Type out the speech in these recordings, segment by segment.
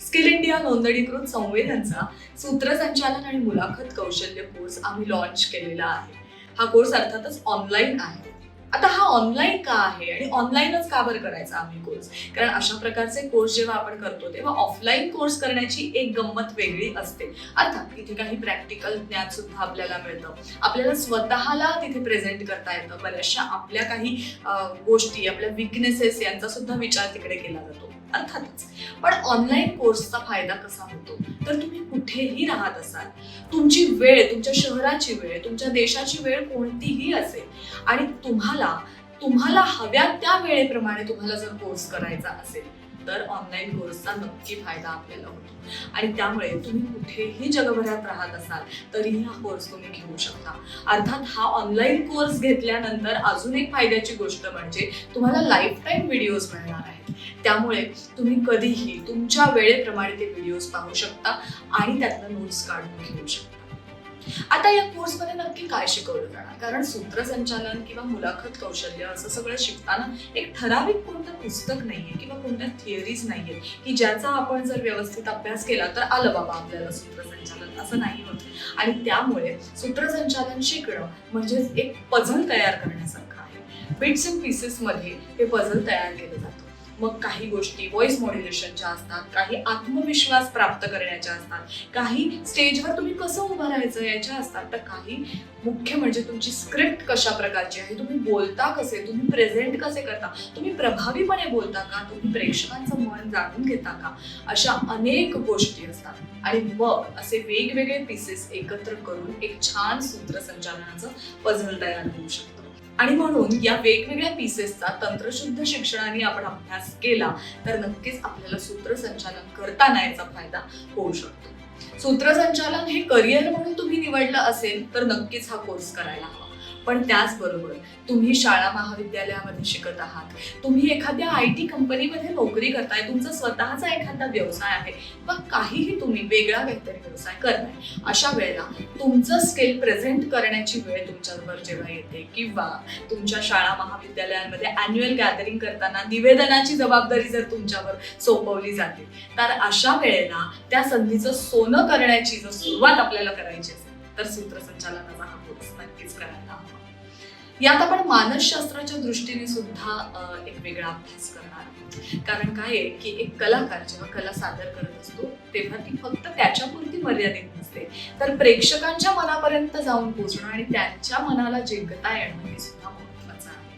Skill India नोंदणीकृत संवेदनचा सूत्रसंचालन आणि मुलाखत कौशल्य कोर्स आम्ही लॉन्च केलेला आहे. हा कोर्स अर्थातच ऑनलाईन आहे. आता हा ऑनलाईन का आहे आणि ऑनलाईनच का बरं करायचा आम्ही कोर्स कारण अशा प्रकारचे कोर्स जेव्हा आपण करतो तेव्हा ऑफलाईन कोर्स करण्याची एक गंमत वेगळी असते. अर्थात इथे काही प्रॅक्टिकल ज्ञान सुद्धा आपल्याला मिळतं. आपल्याला स्वतःला तिथे प्रेझेंट करता येतं. बऱ्याचशा आपल्या काही गोष्टी आपल्या विकनेसेस यांचा सुद्धा विचार तिकडे केला जातो. अर्थातच. पण ऑनलाईन कोर्सचा फायदा कसा होतो? तर तुम्ही कुठेही राहत असाल तुमची वेळ तुमच्या शहराची वेळ तुमच्या देशाची वेळ कोणतीही असेल आणि तुम्हाला तुम्हाला हव्या त्या वेळेप्रमाणे तुम्हाला जर कोर्स करायचा असेल तर ऑनलाईन कोर्सचा नक्की फायदा आपल्याला होतो. आणि त्यामुळे तुम्ही कुठेही जगभरात राहत असाल तरीही हा कोर्स तुम्ही घेऊ शकता. अर्थात हा ऑनलाईन कोर्स घेतल्यानंतर अजून एक फायद्याची गोष्ट म्हणजे तुम्हाला लाईफ टाईम व्हिडिओज मिळणार आहे त्यामुळे तुम्ही कधीही तुमच्या वेळेप्रमाणे ते व्हिडिओज पाहू शकता आणि त्यातनं नोट्स काढून घेऊ शकता. आता या कोर्समध्ये नक्की काय शिकवलं जाणार? कारण सूत्रसंचालन किंवा मुलाखत कौशल्य असं सगळं शिकताना एक ठराविक कोणतं पुस्तक नाहीये किंवा कोणत्या थिअरीज नाहीये की ज्याचा आपण जर व्यवस्थित अभ्यास केला तर आलं बाबा आपल्याला सूत्रसंचालन असं नाही होत. आणि त्यामुळे सूत्रसंचालन शिकणं म्हणजेच एक पझल तयार करण्यासारखं आहे. बिट्स अँड पीसेस मध्ये हे पझल तयार केलं जातं. मग काही गोष्टी व्हॉइस मॉड्युलेशनच्या असतात काही आत्मविश्वास प्राप्त करण्याच्या असतात काही स्टेजवर तुम्ही कसं उभं राहायचं याच्या असतात. तर काही मुख्य म्हणजे तुमची स्क्रिप्ट कशा प्रकारची आहे तुम्ही बोलता कसे तुम्ही प्रेझेंट कसे करता तुम्ही प्रभावीपणे बोलता का तुम्ही प्रेक्षकांचं मन जाणून घेता का अशा अनेक गोष्टी असतात. आणि मग असे वेगवेगळे पीसेस एकत्र करून एक छान सूत्रसंचालनाचं पझल तयार होऊ शकतं. आणि म्हणून या वेगवेगळ्या पीसेसचा तंत्रशुद्ध शिक्षणाने आपण अभ्यास केला तर नक्कीच आपल्याला सूत्रसंचालन करताना याचा फायदा होऊ शकतो. सूत्रसंचालन हे करिअर म्हणून तुम्ही निवडलं असेल तर नक्कीच हा कोर्स करायला हवा. पण त्याचबरोबर तुम्ही शाळा महाविद्यालयामध्ये शिकत आहात. तुम्ही एखाद्या आय टी कंपनीमध्ये नोकरी करताय तुमचा स्वतःचा एखादा व्यवसाय आहे किंवा काहीही तुम्ही वेगळा काहीतरी व्यवसाय करताय. अशा वेळेला तुमचं स्किल प्रेझेंट करण्याची वेळ तुमच्यावर जेव्हा येते किंवा तुमच्या शाळा महाविद्यालयांमध्ये अॅन्युअल गॅदरिंग करताना निवेदनाची जबाबदारी जर तुमच्यावर सोपवली जाते तर अशा वेळेला त्या संधीचं सोनं करण्याची जर सुरुवात आपल्याला करायची असेल तर सूत्रसंचालनाचा हा कोर्स नक्कीच करायला हवा. यात आपण मानसशास्त्राच्या दृष्टीने सुद्धा एक वेगळा अभ्यास करणार. कारण काय आहे की एक कलाकार जेव्हा कला सादर करत असतो तेव्हा ती फक्त त्याच्यापुरती मर्यादित नसते. तर प्रेक्षकांच्या मनापर्यंत जाऊन पोहोचणं आणि त्यांच्या मनाला जिंकता येणं हे सुद्धा महत्वाचं आहे.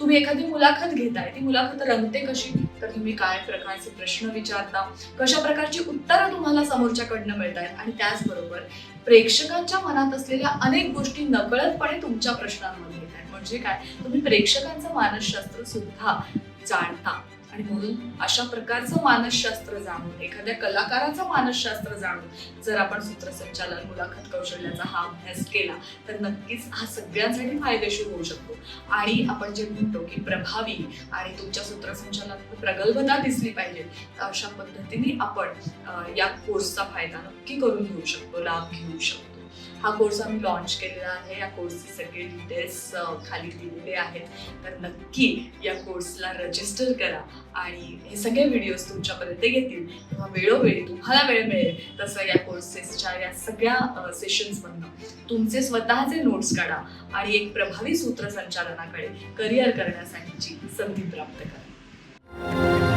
तुम्ही एखादी मुलाखत घेताय ती मुलाखत रंगते कशी? तर तुम्ही काय प्रकारचे प्रश्न विचारता? कशा प्रकारची उत्तरं तुम्हाला समोरच्याकडनं मिळत आहेत आणि त्याचबरोबर प्रेक्षकांच्या मनात असलेल्या अनेक गोष्टी नकळतपणे तुमच्या प्रश्नांमध्ये म्हणजे काय? तुम्ही प्रेक्षकांचं मानसशास्त्र सुद्धा जाणता. आणि म्हणून अशा प्रकारचं मानसशास्त्र जाणून एखाद्या कलाकाराचं मानसशास्त्र जाणून जर आपण सूत्रसंचालन मुलाखत कौशल्याचा हा अभ्यास केला तर नक्कीच हा सगळ्यांसाठी फायदेशीर होऊ शकतो. आणि आपण जे म्हणतो की प्रभावी आणि तुमच्या सूत्रसंचालनात प्रगल्भता दिसली पाहिजे तर अशा पद्धतीने आपण या कोर्सचा फायदा नक्की करून घेऊ शकतो लाभ घेऊ शकतो. हा कोर्स आम्ही लॉन्च केलेला आहे. या कोर्सचे सगळे डिटेल्स खाली दिलेले आहेत. तर नक्की या कोर्सला रजिस्टर करा आणि हे सगळे व्हिडिओज तुमच्यापर्यंत येतील. तेव्हा वेळोवेळी तुम्हाला वेळ मिळेल तसं या कोर्सेसच्या या सगळ्या सेशन्समधनं तुमचे स्वतःचे नोट्स काढा आणि एक प्रभावी सूत्रसंचालनाकडे करिअर करण्यासाठीची संधी प्राप्त करा.